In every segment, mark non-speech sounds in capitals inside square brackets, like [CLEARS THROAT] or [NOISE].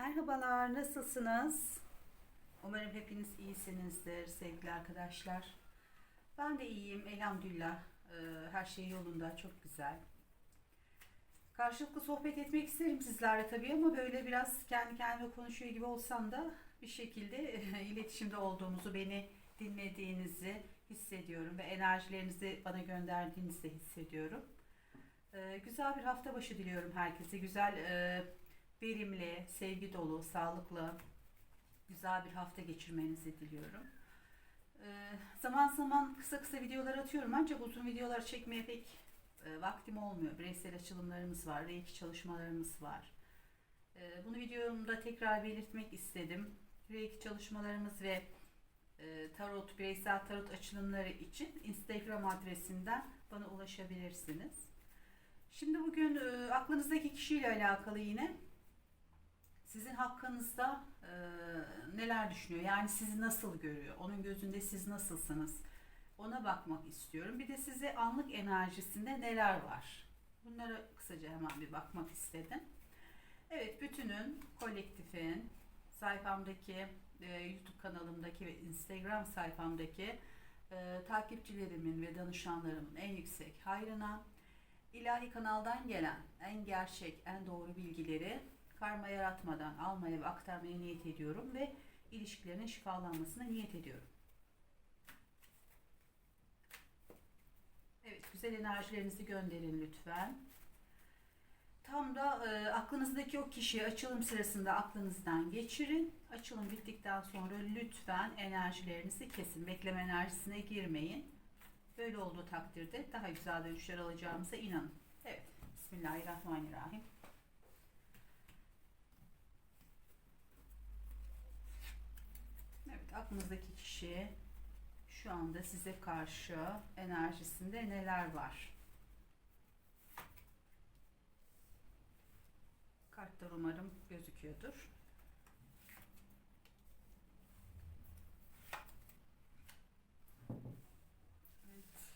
Merhabalar, nasılsınız? Umarım hepiniz iyisinizdir sevgili arkadaşlar. Ben de iyiyim, elhamdülillah. Ee, Her şey yolunda, çok güzel. Karşılıklı sohbet etmek isterim sizlerle tabii ama böyle biraz kendi kendime konuşuyor gibi olsam da bir şekilde [LAUGHS] iletişimde olduğumuzu, beni dinlediğinizi hissediyorum ve enerjilerinizi bana gönderdiğinizi de hissediyorum. Ee, Güzel bir hafta başı diliyorum herkese. Güzel, e, verimli, sevgi dolu, sağlıklı, güzel bir hafta geçirmenizi diliyorum. Ee, zaman zaman kısa kısa videolar atıyorum ancak uzun videolar çekmeye pek e, vaktim olmuyor. Bireysel açılımlarımız var, reiki çalışmalarımız var. Ee, bunu videomda tekrar belirtmek istedim. Reiki çalışmalarımız ve e, tarot, bireysel tarot açılımları için Instagram adresinden bana ulaşabilirsiniz. Şimdi bugün e, aklınızdaki kişiyle alakalı yine sizin hakkınızda e, neler düşünüyor? Yani sizi nasıl görüyor? Onun gözünde siz nasılsınız? Ona bakmak istiyorum. Bir de size anlık enerjisinde neler var? Bunlara kısaca hemen bir bakmak istedim. Evet, bütünün, kolektifin, sayfamdaki, e, YouTube kanalımdaki ve Instagram sayfamdaki e, takipçilerimin ve danışanlarımın en yüksek hayrına, ilahi kanaldan gelen en gerçek, en doğru bilgileri karma yaratmadan almaya ve aktarmaya niyet ediyorum ve ilişkilerin şifalanmasına niyet ediyorum. Evet, güzel enerjilerinizi gönderin lütfen. Tam da e, aklınızdaki o kişiyi açılım sırasında aklınızdan geçirin. Açılım bittikten sonra lütfen enerjilerinizi kesin. Bekleme enerjisine girmeyin. Böyle olduğu takdirde daha güzel dönüşler alacağımıza inanın. Evet, Bismillahirrahmanirrahim. Evet, aklınızdaki kişi şu anda size karşı enerjisinde neler var? Kartlar umarım gözüküyordur. Evet.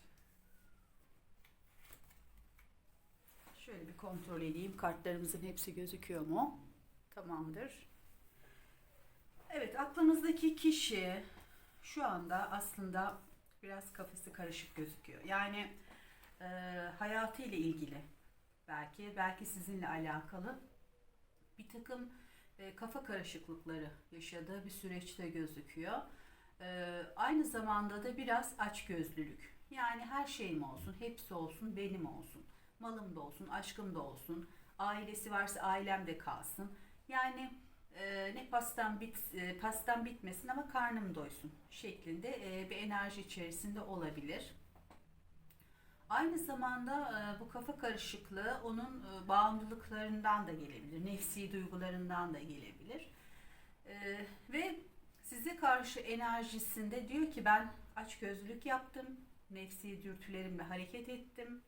Şöyle bir kontrol edeyim. Kartlarımızın hepsi gözüküyor mu? Tamamdır. Aklımızdaki kişi şu anda aslında biraz kafası karışık gözüküyor. Yani e, hayatı ile ilgili belki, belki sizinle alakalı bir takım e, kafa karışıklıkları yaşadığı bir süreçte gözüküyor. E, aynı zamanda da biraz açgözlülük. Yani her şeyim olsun, hepsi olsun, benim olsun. Malım da olsun, aşkım da olsun. Ailesi varsa ailem de kalsın. Yani e, ne pastam bit e, pastam bitmesin ama karnım doysun şeklinde e, bir enerji içerisinde olabilir. Aynı zamanda e, bu kafa karışıklığı onun e, bağımlılıklarından da gelebilir, nefsi duygularından da gelebilir. E, ve size karşı enerjisinde diyor ki ben açgözlülük yaptım, nefsi dürtülerimle hareket ettim.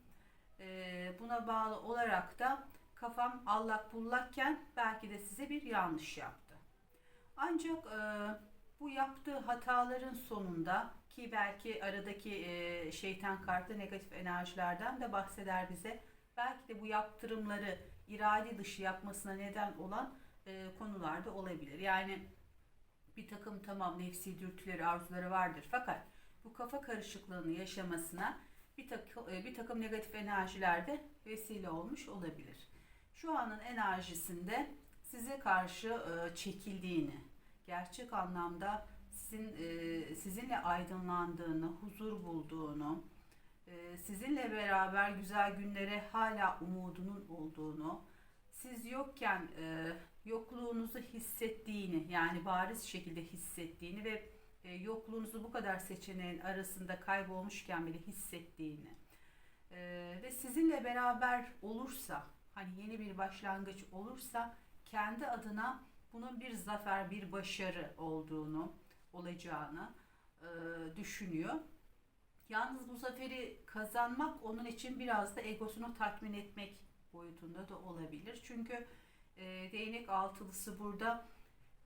E, buna bağlı olarak da kafam allak bullakken belki de size bir yanlış yaptı. Ancak e, bu yaptığı hataların sonunda ki belki aradaki e, şeytan kartı negatif enerjilerden de bahseder bize. Belki de bu yaptırımları irade dışı yapmasına neden olan e, konularda olabilir. Yani bir takım tamam nefsi dürtüleri, arzuları vardır fakat bu kafa karışıklığını yaşamasına bir takım, bir takım negatif enerjiler de vesile olmuş olabilir. Şu anın enerjisinde size karşı e, çekildiğini, gerçek anlamda sizin e, sizinle aydınlandığını, huzur bulduğunu, e, sizinle beraber güzel günlere hala umudunun olduğunu, siz yokken yokluğunuzu hissettiğini, yani bariz şekilde hissettiğini ve yokluğunuzu bu kadar seçeneğin arasında kaybolmuşken bile hissettiğini ve sizinle beraber olursa hani yeni bir başlangıç olursa kendi adına bunun bir zafer, bir başarı olduğunu, olacağını e, düşünüyor. Yalnız bu zaferi kazanmak onun için biraz da egosunu tatmin etmek boyutunda da olabilir. Çünkü e, değnek altılısı burada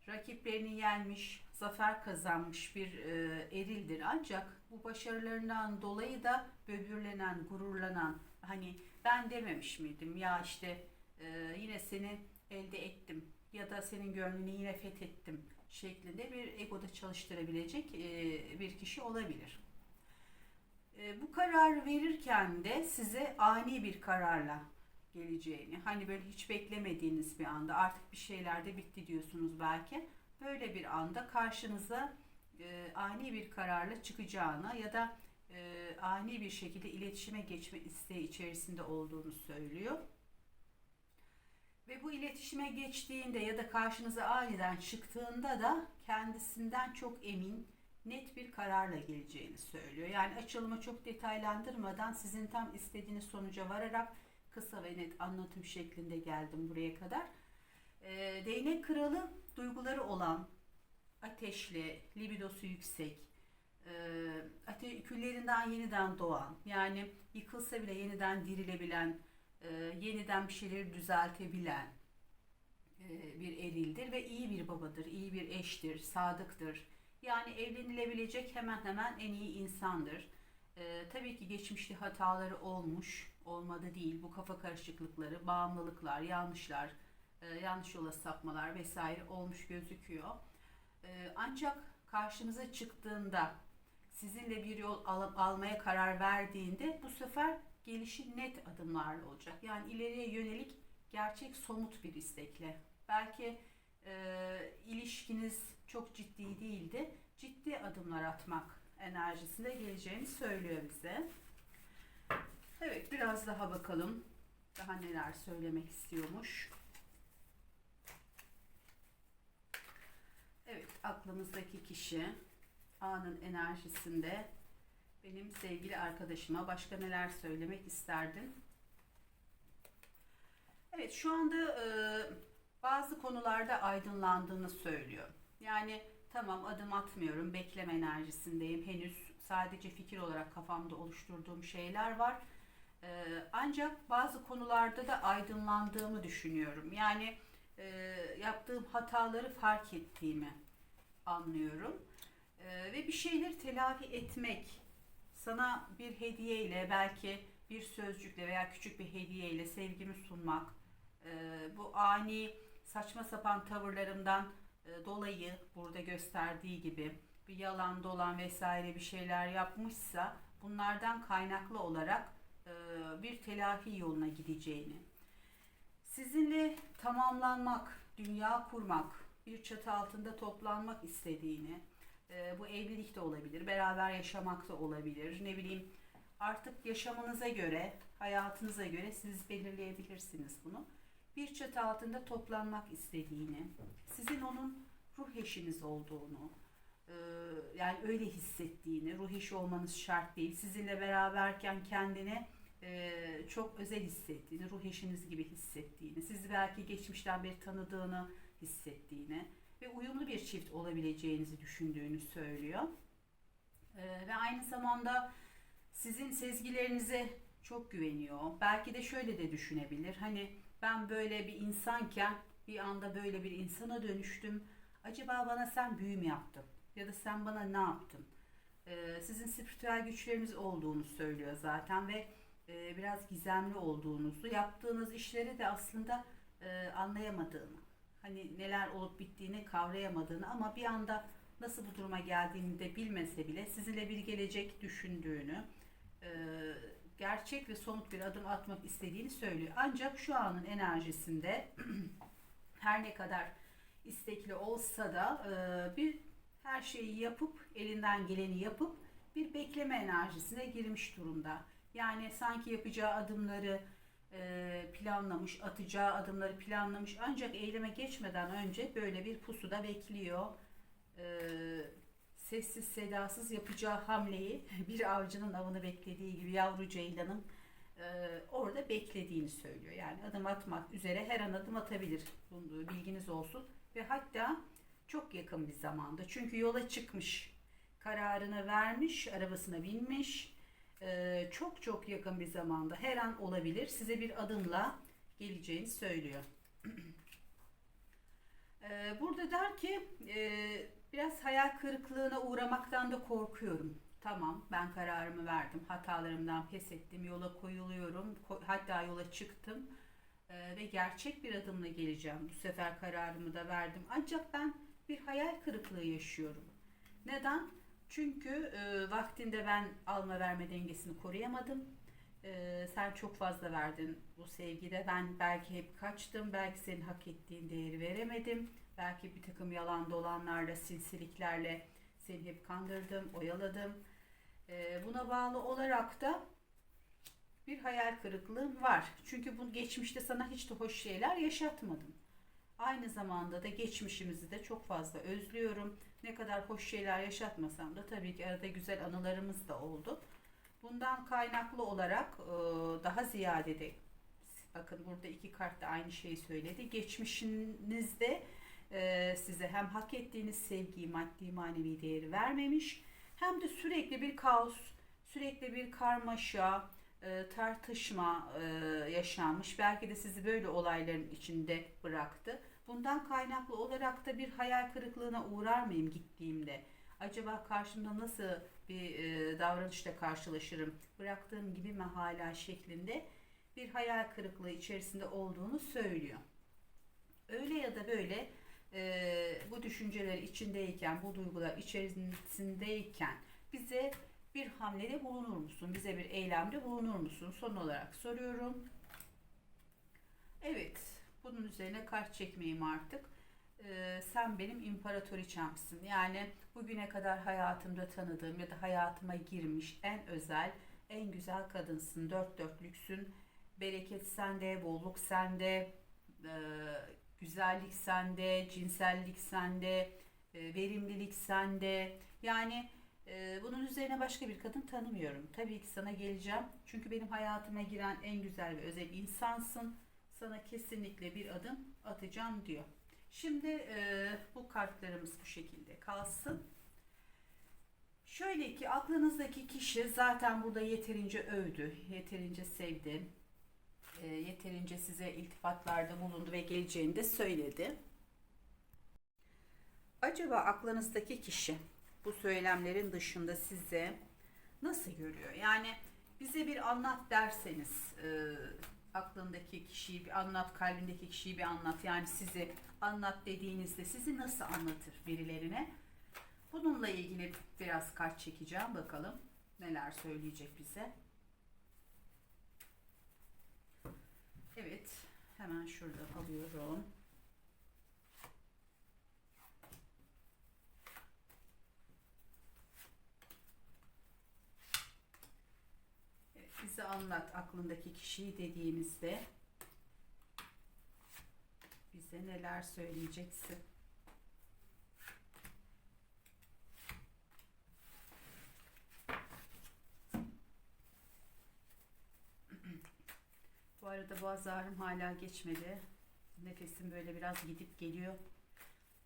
rakiplerini yenmiş, zafer kazanmış bir e, erildir. Ancak bu başarılarından dolayı da böbürlenen, gururlanan, hani ben dememiş miydim ya işte e, yine seni elde ettim ya da senin gönlünü yine fethettim şeklinde bir egoda çalıştırabilecek e, bir kişi olabilir. E, bu karar verirken de size ani bir kararla geleceğini, hani böyle hiç beklemediğiniz bir anda artık bir şeyler de bitti diyorsunuz belki. Böyle bir anda karşınıza e, ani bir kararla çıkacağına ya da e, ani bir şekilde iletişime geçme isteği içerisinde olduğunu söylüyor. Ve bu iletişime geçtiğinde ya da karşınıza aniden çıktığında da kendisinden çok emin, net bir kararla geleceğini söylüyor. Yani açılımı çok detaylandırmadan sizin tam istediğiniz sonuca vararak kısa ve net anlatım şeklinde geldim buraya kadar. Ee, değnek kralı duyguları olan, ateşli, libidosu yüksek, e, küllerinden yeniden doğan, yani yıkılsa bile yeniden dirilebilen, e, yeniden bir şeyleri düzeltebilen e, bir erildir ve iyi bir babadır, iyi bir eştir, sadıktır. Yani evlenilebilecek hemen hemen en iyi insandır. E, tabii ki geçmişte hataları olmuş, olmadı değil. Bu kafa karışıklıkları, bağımlılıklar, yanlışlar, e, yanlış yola sapmalar vesaire olmuş gözüküyor. E, ancak karşınıza çıktığında, sizinle bir yol alıp almaya karar verdiğinde bu sefer gelişi net adımlarla olacak. Yani ileriye yönelik gerçek somut bir istekle. Belki e, ilişkiniz çok ciddi değildi. Ciddi adımlar atmak enerjisinde geleceğini söylüyor bize. Evet biraz daha bakalım. Daha neler söylemek istiyormuş. Evet aklımızdaki kişi anın enerjisinde benim sevgili arkadaşıma başka neler söylemek isterdin? Evet şu anda e, bazı konularda aydınlandığını söylüyor. Yani tamam adım atmıyorum, bekleme enerjisindeyim. Henüz sadece fikir olarak kafamda oluşturduğum şeyler var. E, ancak bazı konularda da aydınlandığımı düşünüyorum. Yani e, yaptığım hataları fark ettiğimi anlıyorum. E, ve bir şeyleri telafi etmek, sana bir hediyeyle belki bir sözcükle veya küçük bir hediyeyle sevgimi sunmak, e, bu ani saçma sapan tavırlarımdan e, dolayı burada gösterdiği gibi bir yalan dolan vesaire bir şeyler yapmışsa bunlardan kaynaklı olarak e, bir telafi yoluna gideceğini, sizinle tamamlanmak, dünya kurmak, bir çatı altında toplanmak istediğini, e, bu evlilik de olabilir, beraber yaşamak da olabilir. Ne bileyim artık yaşamınıza göre, hayatınıza göre siz belirleyebilirsiniz bunu. Bir çatı altında toplanmak istediğini, sizin onun ruh eşiniz olduğunu, e, yani öyle hissettiğini, ruh eşi olmanız şart değil. Sizinle beraberken kendini e, çok özel hissettiğini, ruh eşiniz gibi hissettiğini, sizi belki geçmişten beri tanıdığını hissettiğini, ve uyumlu bir çift olabileceğinizi düşündüğünü söylüyor. Ee, ve aynı zamanda sizin sezgilerinize çok güveniyor. Belki de şöyle de düşünebilir. Hani ben böyle bir insanken bir anda böyle bir insana dönüştüm. Acaba bana sen büyü mü yaptın? Ya da sen bana ne yaptın? Ee, sizin spiritüel güçleriniz olduğunu söylüyor zaten ve e, biraz gizemli olduğunuzu, yaptığınız işleri de aslında e, anlayamadığını hani neler olup bittiğini kavrayamadığını ama bir anda nasıl bu duruma geldiğini de bilmese bile sizinle bir gelecek düşündüğünü, e, gerçek ve somut bir adım atmak istediğini söylüyor. Ancak şu anın enerjisinde [CLEARS THROAT] her ne kadar istekli olsa da e, bir her şeyi yapıp elinden geleni yapıp bir bekleme enerjisine girmiş durumda. Yani sanki yapacağı adımları planlamış, atacağı adımları planlamış ancak eyleme geçmeden önce böyle bir pusuda bekliyor. E, sessiz sedasız yapacağı hamleyi [LAUGHS] bir avcının avını beklediği gibi yavru ceylanın e, orada beklediğini söylüyor. Yani adım atmak üzere her an adım atabilir. Bunu bilginiz olsun. Ve hatta çok yakın bir zamanda. Çünkü yola çıkmış. Kararını vermiş, arabasına binmiş çok çok yakın bir zamanda her an olabilir. Size bir adımla geleceğini söylüyor. [CLEARS THROAT] burada der ki biraz hayal kırıklığına uğramaktan da korkuyorum. Tamam ben kararımı verdim. Hatalarımdan pes ettim. Yola koyuluyorum. Ko- hatta yola çıktım. Ve gerçek bir adımla geleceğim. Bu sefer kararımı da verdim. Ancak ben bir hayal kırıklığı yaşıyorum. Neden? Çünkü e, vaktinde ben alma verme dengesini koruyamadım. E, sen çok fazla verdin bu sevgide. Ben belki hep kaçtım. Belki senin hak ettiğin değeri veremedim. Belki bir takım yalan dolanlarla, sinsiliklerle seni hep kandırdım, oyaladım. E, buna bağlı olarak da bir hayal kırıklığım var. Çünkü bu geçmişte sana hiç de hoş şeyler yaşatmadım. Aynı zamanda da geçmişimizi de çok fazla özlüyorum. Ne kadar hoş şeyler yaşatmasam da tabii ki arada güzel anılarımız da oldu. Bundan kaynaklı olarak e, daha ziyade de bakın burada iki kart da aynı şeyi söyledi. Geçmişinizde e, size hem hak ettiğiniz sevgiyi, maddi manevi değeri vermemiş hem de sürekli bir kaos, sürekli bir karmaşa, e, tartışma yaşanmış. Belki de sizi böyle olayların içinde bıraktı. Bundan kaynaklı olarak da bir hayal kırıklığına uğrar mıyım gittiğimde? Acaba karşımda nasıl bir e, davranışla karşılaşırım? Bıraktığım gibi mi hala şeklinde bir hayal kırıklığı içerisinde olduğunu söylüyor. Öyle ya da böyle e, bu düşünceler içindeyken, bu duygular içerisindeyken bize bir hamlede bulunur musun? Bize bir eylemde bulunur musun? Son olarak soruyorum. Evet, bunun üzerine kart çekmeyeyim artık. Ee, sen benim imparatoriçemsin. Yani bugüne kadar hayatımda tanıdığım ya da hayatıma girmiş en özel, en güzel kadınsın. Dört dörtlüksün. Bereket sende, bolluk sende, e, güzellik sende, cinsellik sende, e, verimlilik sende. Yani ee, bunun üzerine başka bir kadın tanımıyorum. Tabii ki sana geleceğim. Çünkü benim hayatıma giren en güzel ve özel insansın. Sana kesinlikle bir adım atacağım diyor. Şimdi e, bu kartlarımız bu şekilde kalsın. Şöyle ki aklınızdaki kişi zaten burada yeterince övdü, yeterince sevdi, e, yeterince size iltifatlarda bulundu ve geleceğini de söyledi. Acaba aklınızdaki kişi bu söylemlerin dışında size nasıl görüyor? Yani bize bir anlat derseniz e, aklındaki kişiyi bir anlat, kalbindeki kişiyi bir anlat. Yani sizi anlat dediğinizde sizi nasıl anlatır birilerine? Bununla ilgili biraz kart çekeceğim. Bakalım neler söyleyecek bize. Evet, hemen şurada alıyorum. Bize anlat aklındaki kişiyi dediğimizde bize neler söyleyeceksin? [CLEARS THROAT] Bu arada boğaz ağrım hala geçmedi. Nefesim böyle biraz gidip geliyor.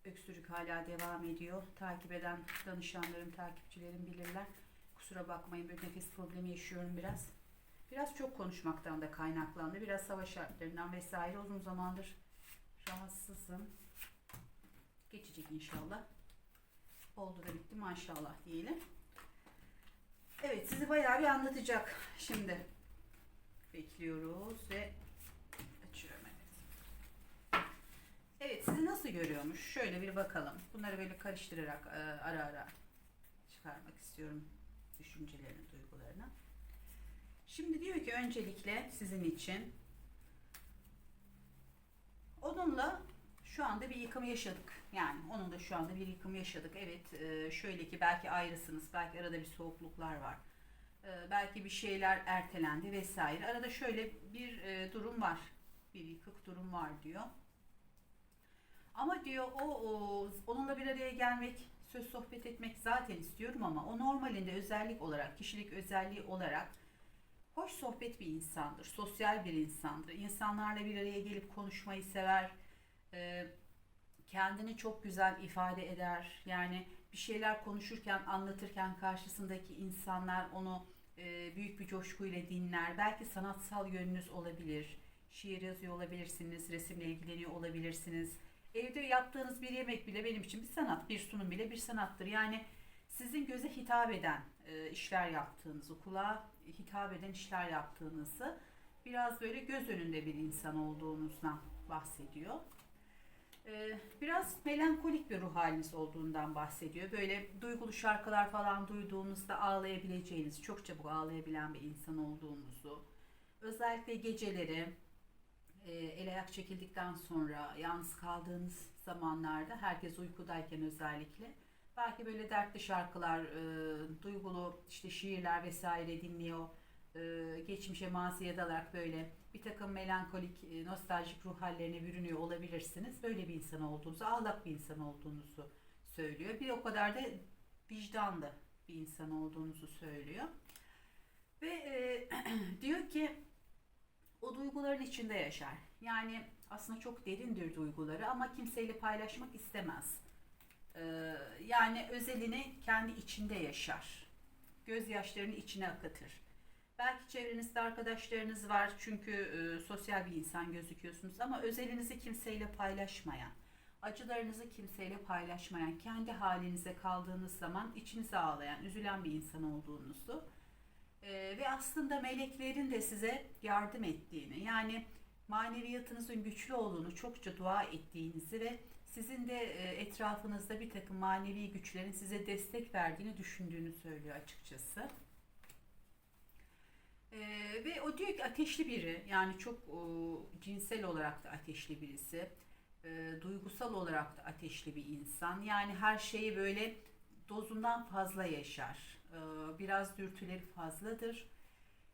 Öksürük hala devam ediyor. Takip eden danışanlarım, takipçilerim bilirler. Kusura bakmayın böyle nefes problemi yaşıyorum biraz. Biraz çok konuşmaktan da kaynaklandı. Biraz hava şartlarından vesaire uzun zamandır rahatsızım. Geçecek inşallah. Oldu da bitti maşallah diyelim. Evet sizi bayağı bir anlatacak şimdi. Bekliyoruz ve açıyorum evet. Evet sizi nasıl görüyormuş? Şöyle bir bakalım. Bunları böyle karıştırarak e, ara ara çıkarmak istiyorum düşüncelerini, duygularını. Şimdi diyor ki öncelikle sizin için onunla şu anda bir yıkım yaşadık. Yani onun da şu anda bir yıkım yaşadık. Evet e, şöyle ki belki ayrısınız. Belki arada bir soğukluklar var. E, belki bir şeyler ertelendi vesaire. Arada şöyle bir e, durum var. Bir yıkık durum var diyor. Ama diyor o, o onunla bir araya gelmek, söz sohbet etmek zaten istiyorum ama o normalinde özellik olarak, kişilik özelliği olarak hoş sohbet bir insandır, sosyal bir insandır. İnsanlarla bir araya gelip konuşmayı sever, e, kendini çok güzel ifade eder. Yani bir şeyler konuşurken, anlatırken karşısındaki insanlar onu e, büyük bir coşkuyla dinler. Belki sanatsal yönünüz olabilir, şiir yazıyor olabilirsiniz, resimle ilgileniyor olabilirsiniz. Evde yaptığınız bir yemek bile benim için bir sanat, bir sunum bile bir sanattır. Yani sizin göze hitap eden e, işler yaptığınızı, kulağa hitap eden işler yaptığınızı biraz böyle göz önünde bir insan olduğunuzdan bahsediyor. Ee, biraz melankolik bir ruh haliniz olduğundan bahsediyor. Böyle duygulu şarkılar falan duyduğunuzda ağlayabileceğiniz, çok çabuk ağlayabilen bir insan olduğunuzu, özellikle geceleri e, el ayak çekildikten sonra yalnız kaldığınız zamanlarda, herkes uykudayken özellikle, belki böyle dertli şarkılar, e, duygulu işte şiirler vesaire dinliyor, e, geçmişe maziye dalarak böyle bir takım melankolik, e, nostaljik ruh hallerine bürünüyor olabilirsiniz. Böyle bir insan olduğunuzu, ağlak bir insan olduğunuzu söylüyor. Bir o kadar da vicdanlı bir insan olduğunuzu söylüyor. Ve e, [CLEARS THROAT] diyor ki o duyguların içinde yaşar. Yani aslında çok derindir duyguları ama kimseyle paylaşmak istemez. E, yani özelini kendi içinde yaşar. Gözyaşlarını içine akıtır. Belki çevrenizde arkadaşlarınız var çünkü e, sosyal bir insan gözüküyorsunuz ama özelinizi kimseyle paylaşmayan, acılarınızı kimseyle paylaşmayan, kendi halinize kaldığınız zaman içinize ağlayan, üzülen bir insan olduğunuzu e, ve aslında meleklerin de size yardım ettiğini, yani maneviyatınızın güçlü olduğunu, çokça dua ettiğinizi ve sizin de e, etrafınızda bir takım manevi güçlerin size destek verdiğini düşündüğünü söylüyor açıkçası. Ee, ve o diyor ki ateşli biri yani çok o, cinsel olarak da ateşli birisi e, duygusal olarak da ateşli bir insan. Yani her şeyi böyle dozundan fazla yaşar. Ee, biraz dürtüleri fazladır.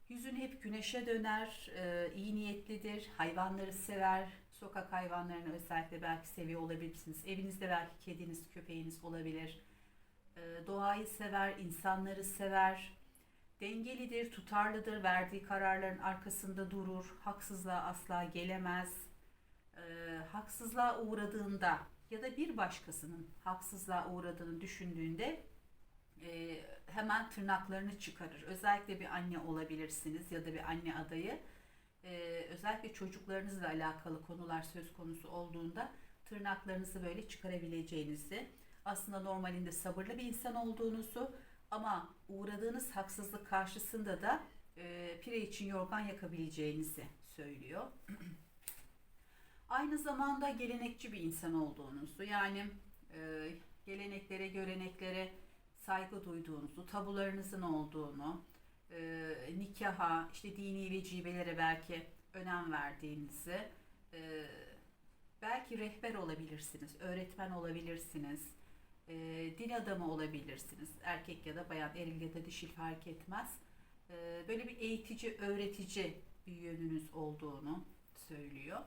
Yüzün hep güneşe döner e, iyi niyetlidir hayvanları sever sokak hayvanlarını özellikle belki seviyor olabilirsiniz evinizde belki kediniz köpeğiniz olabilir Ee, doğayı sever insanları sever Dengelidir, tutarlıdır, verdiği kararların arkasında durur, haksızlığa asla gelemez. Ee, haksızlığa uğradığında ya da bir başkasının haksızlığa uğradığını düşündüğünde e, hemen tırnaklarını çıkarır. Özellikle bir anne olabilirsiniz ya da bir anne adayı. Ee, özellikle çocuklarınızla alakalı konular söz konusu olduğunda tırnaklarınızı böyle çıkarabileceğinizi, aslında normalinde sabırlı bir insan olduğunuzu, ama uğradığınız haksızlık karşısında da e, pire için yorgan yakabileceğinizi söylüyor. [CLEARS THROAT] Aynı zamanda gelenekçi bir insan olduğunuzu yani e, geleneklere, göreneklere saygı duyduğunuzu, tabularınızın olduğunu, e, nikaha, işte dini vecibelere belki önem verdiğinizi, e, belki rehber olabilirsiniz, öğretmen olabilirsiniz, e, din adamı olabilirsiniz. Erkek ya da bayan, eril ya da dişil fark etmez. E, böyle bir eğitici, öğretici bir yönünüz olduğunu söylüyor.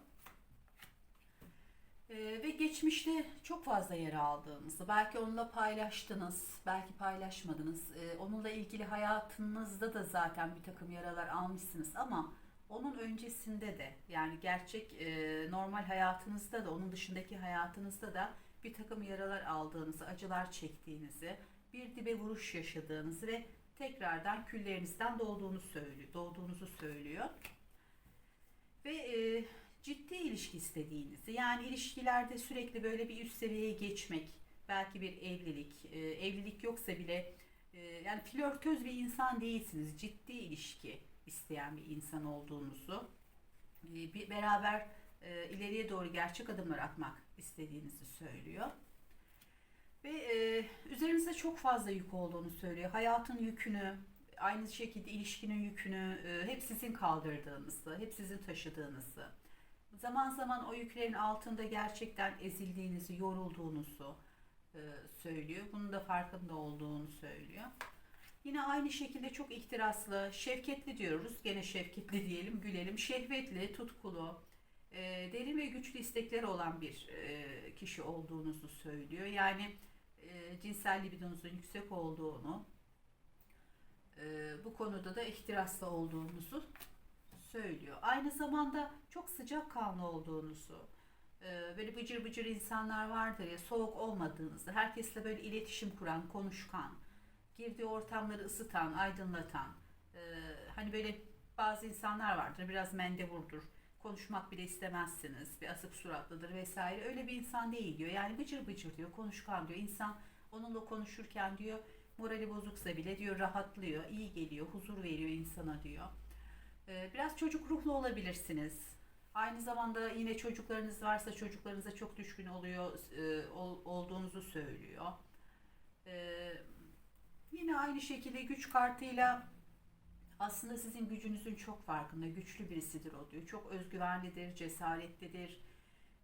E, ve geçmişte çok fazla yer aldığınızı, belki onunla paylaştınız, belki paylaşmadınız. E, onunla ilgili hayatınızda da zaten bir takım yaralar almışsınız ama onun öncesinde de yani gerçek e, normal hayatınızda da onun dışındaki hayatınızda da bir takım yaralar aldığınızı, acılar çektiğinizi, bir dibe vuruş yaşadığınızı ve tekrardan küllerinizden doğduğunu söylüyor, doğduğunuzu söylüyor. Ve e, ciddi ilişki istediğinizi, yani ilişkilerde sürekli böyle bir üst seviyeye geçmek, belki bir evlilik, e, evlilik yoksa bile e, yani flörtöz bir insan değilsiniz, ciddi ilişki isteyen bir insan olduğunuzu, e, bir beraber e, ileriye doğru gerçek adımlar atmak istediğinizi söylüyor. Ve e, üzerinizde çok fazla yük olduğunu söylüyor. Hayatın yükünü, aynı şekilde ilişkinin yükünü e, hep sizin kaldırdığınızı, hep sizin taşıdığınızı. Zaman zaman o yüklerin altında gerçekten ezildiğinizi, yorulduğunuzu e, söylüyor. Bunun da farkında olduğunu söylüyor. Yine aynı şekilde çok ihtiraslı, şefketli diyoruz. Gene şefketli diyelim, gülelim. Şehvetli, tutkulu, e, derin ve güçlü istekleri olan bir e, kişi olduğunuzu söylüyor. Yani e, cinsel libidonuzun yüksek olduğunu, e, bu konuda da ihtiraslı olduğunuzu söylüyor. Aynı zamanda çok sıcak kanlı olduğunuzu, e, böyle bıcır bıcır insanlar vardır ya soğuk olmadığınızı, herkesle böyle iletişim kuran, konuşkan, girdiği ortamları ısıtan, aydınlatan, e, hani böyle bazı insanlar vardır biraz mendevurdur konuşmak bile istemezsiniz. Bir asık suratlıdır vesaire. Öyle bir insan değil diyor. Yani bıcır bıcır diyor. Konuşkan diyor. İnsan onunla konuşurken diyor morali bozuksa bile diyor rahatlıyor. iyi geliyor. Huzur veriyor insana diyor. Ee, biraz çocuk ruhlu olabilirsiniz. Aynı zamanda yine çocuklarınız varsa çocuklarınıza çok düşkün oluyor, e, ol- olduğunuzu söylüyor. Ee, yine aynı şekilde güç kartıyla aslında sizin gücünüzün çok farkında, güçlü birisidir o diyor. Çok özgüvenlidir, cesaretlidir.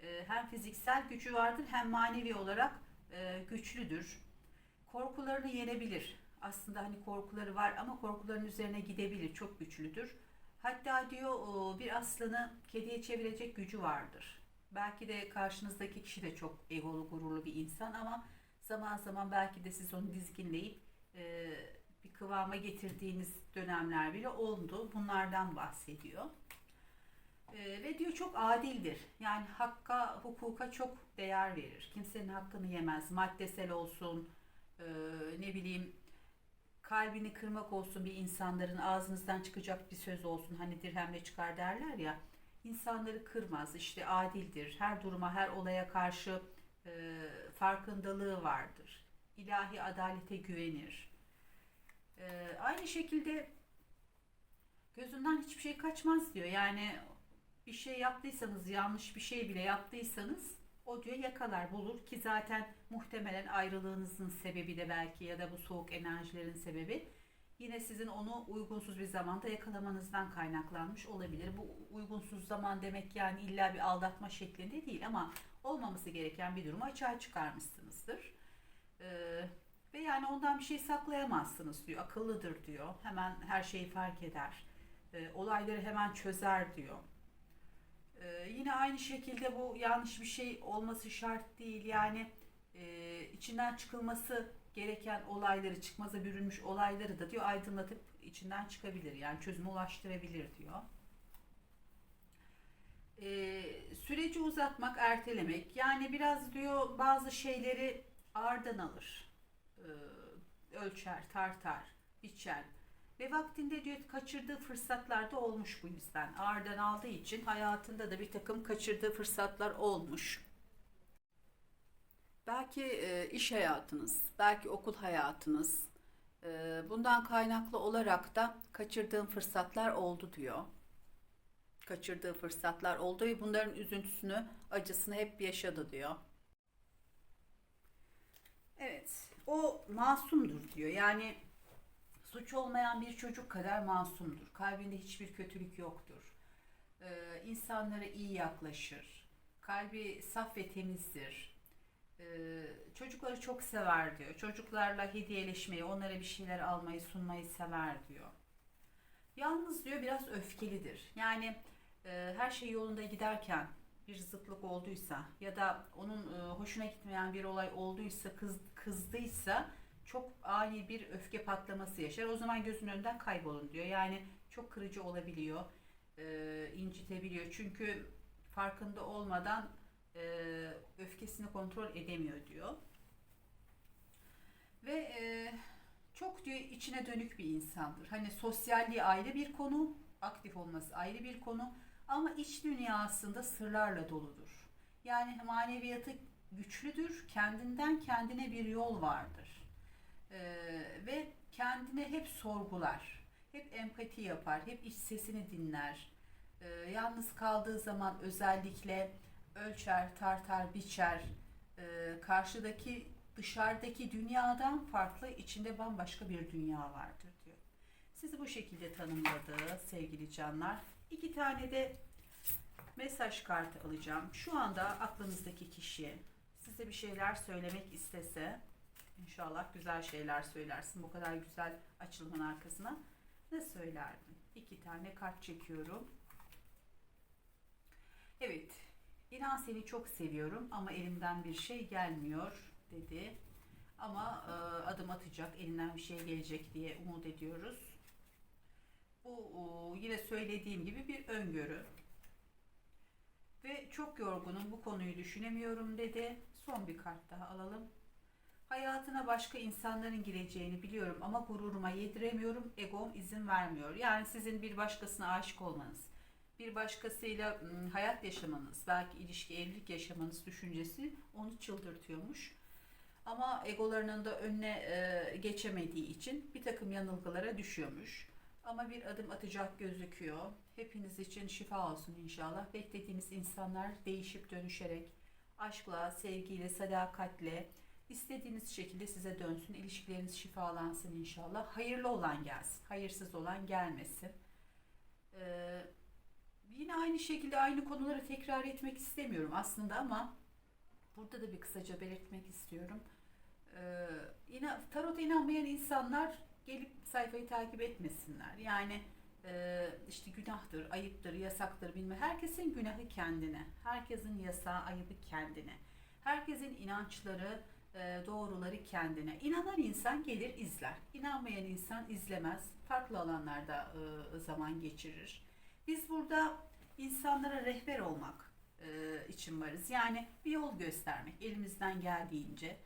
Ee, hem fiziksel gücü vardır hem manevi olarak e, güçlüdür. Korkularını yenebilir. Aslında hani korkuları var ama korkuların üzerine gidebilir. Çok güçlüdür. Hatta diyor bir aslanı kediye çevirecek gücü vardır. Belki de karşınızdaki kişi de çok egolu, gururlu bir insan ama zaman zaman belki de siz onu dizginleyip e, bir kıvama getirdiğiniz dönemler bile oldu. Bunlardan bahsediyor. E, ve diyor çok adildir. Yani hakka, hukuka çok değer verir. Kimsenin hakkını yemez. Maddesel olsun, e, ne bileyim kalbini kırmak olsun bir insanların ağzınızdan çıkacak bir söz olsun. Hani dirhemle çıkar derler ya. İnsanları kırmaz. işte adildir. Her duruma, her olaya karşı e, farkındalığı vardır. İlahi adalete güvenir. E, aynı şekilde gözünden hiçbir şey kaçmaz diyor. Yani bir şey yaptıysanız, yanlış bir şey bile yaptıysanız o diyor yakalar bulur ki zaten muhtemelen ayrılığınızın sebebi de belki ya da bu soğuk enerjilerin sebebi yine sizin onu uygunsuz bir zamanda yakalamanızdan kaynaklanmış olabilir. Bu uygunsuz zaman demek yani illa bir aldatma şeklinde değil ama olmaması gereken bir durumu açığa çıkarmışsınızdır. Ee, ve yani ondan bir şey saklayamazsınız diyor. Akıllıdır diyor. Hemen her şeyi fark eder. Ee, olayları hemen çözer diyor. Ee, yine aynı şekilde bu yanlış bir şey olması şart değil. Yani e, içinden çıkılması gereken olayları, çıkmaza bürünmüş olayları da diyor aydınlatıp içinden çıkabilir. Yani çözüme ulaştırabilir diyor. Ee, süreci uzatmak, ertelemek. Yani biraz diyor bazı şeyleri ağırdan alır. Ee, ölçer, tartar, biçer. Ve vaktinde diyor kaçırdığı fırsatlar da olmuş bu yüzden. Ağırdan aldığı için hayatında da bir takım kaçırdığı fırsatlar olmuş. Belki e, iş hayatınız, belki okul hayatınız, e, bundan kaynaklı olarak da kaçırdığım fırsatlar oldu diyor. Kaçırdığı fırsatlar oldu ve bunların üzüntüsünü, acısını hep yaşadı diyor. Evet, o masumdur diyor. Yani suç olmayan bir çocuk kadar masumdur. Kalbinde hiçbir kötülük yoktur. Ee, insanlara iyi yaklaşır. Kalbi saf ve temizdir. Ee, çocukları çok sever diyor. Çocuklarla hediyeleşmeyi, onlara bir şeyler almayı, sunmayı sever diyor. Yalnız diyor biraz öfkelidir. Yani e, her şey yolunda giderken bir zıtlık olduysa ya da onun e, hoşuna gitmeyen bir olay olduysa, kız, kızdıysa çok ani bir öfke patlaması yaşar. O zaman gözün önünden kaybolun diyor. Yani çok kırıcı olabiliyor, e, incitebiliyor. Çünkü farkında olmadan e, öfkesini kontrol edemiyor diyor. Ve e, çok diyor içine dönük bir insandır. Hani sosyalliği ayrı bir konu, aktif olması ayrı bir konu ama iç dünyasında sırlarla doludur. Yani maneviyatı güçlüdür, kendinden kendine bir yol vardır. Ee, ve kendine hep sorgular, hep empati yapar, hep iç sesini dinler. Ee, yalnız kaldığı zaman özellikle ölçer, tartar, biçer. Ee, karşıdaki dışarıdaki dünyadan farklı, içinde bambaşka bir dünya vardır diyor. Sizi bu şekilde tanımladı sevgili canlar. İki tane de mesaj kartı alacağım. Şu anda aklınızdaki kişi size bir şeyler söylemek istese İnşallah güzel şeyler söylersin. Bu kadar güzel açılımın arkasına. Ne söylerdin? İki tane kart çekiyorum. Evet. İnan seni çok seviyorum ama elimden bir şey gelmiyor dedi. Ama e, adım atacak, elinden bir şey gelecek diye umut ediyoruz. Bu o, yine söylediğim gibi bir öngörü. Ve çok yorgunum, bu konuyu düşünemiyorum dedi. Son bir kart daha alalım. Hayatına başka insanların gireceğini biliyorum ama gururuma yediremiyorum, egom izin vermiyor. Yani sizin bir başkasına aşık olmanız, bir başkasıyla ım, hayat yaşamanız, belki ilişki, evlilik yaşamanız düşüncesi onu çıldırtıyormuş. Ama egolarının da önüne e, geçemediği için bir takım yanılgılara düşüyormuş. Ama bir adım atacak gözüküyor. Hepiniz için şifa olsun inşallah. Beklediğiniz insanlar değişip dönüşerek aşkla, sevgiyle, sadakatle istediğiniz şekilde size dönsün. İlişkileriniz şifalansın inşallah. Hayırlı olan gelsin. Hayırsız olan gelmesin. Ee, yine aynı şekilde aynı konuları tekrar etmek istemiyorum aslında ama burada da bir kısaca belirtmek istiyorum. Ee, yine tarota inanmayan insanlar gelip sayfayı takip etmesinler. Yani e, işte günahtır, ayıptır, yasaktır bilme. Herkesin günahı kendine. Herkesin yasağı, ayıbı kendine. Herkesin inançları, e, doğruları kendine. İnanan insan gelir izler. İnanmayan insan izlemez. Farklı alanlarda e, zaman geçirir. Biz burada insanlara rehber olmak e, için varız. Yani bir yol göstermek elimizden geldiğince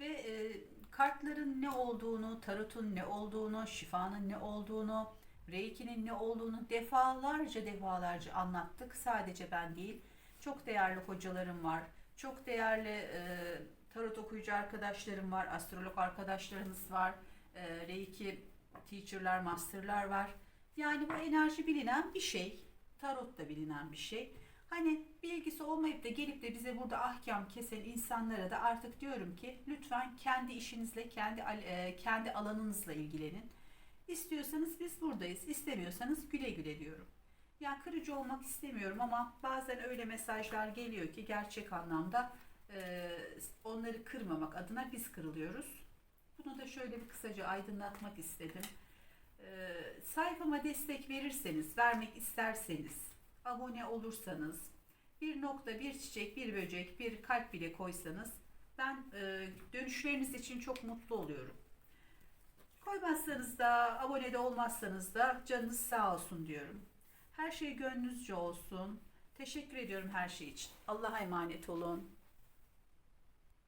ve e, kartların ne olduğunu, tarotun ne olduğunu, şifanın ne olduğunu, Reiki'nin ne olduğunu defalarca defalarca anlattık. Sadece ben değil, çok değerli hocalarım var. Çok değerli e, tarot okuyucu arkadaşlarım var, astrolog arkadaşlarımız var. E, Reiki teacher'lar, master'lar var. Yani bu enerji bilinen bir şey. Tarot da bilinen bir şey. Hani bilgisi olmayıp da gelip de bize burada ahkam kesen insanlara da artık diyorum ki lütfen kendi işinizle, kendi e, kendi alanınızla ilgilenin. İstiyorsanız biz buradayız, istemiyorsanız güle güle diyorum. Ya kırıcı olmak istemiyorum ama bazen öyle mesajlar geliyor ki gerçek anlamda e, onları kırmamak adına biz kırılıyoruz. Bunu da şöyle bir kısaca aydınlatmak istedim. E, sayfama destek verirseniz, vermek isterseniz, abone olursanız, bir nokta, bir çiçek, bir böcek, bir kalp bile koysanız ben e, dönüşleriniz için çok mutlu oluyorum. Koymazsanız da, abone de olmazsanız da canınız sağ olsun diyorum. Her şey gönlünüzce olsun. Teşekkür ediyorum her şey için. Allah'a emanet olun.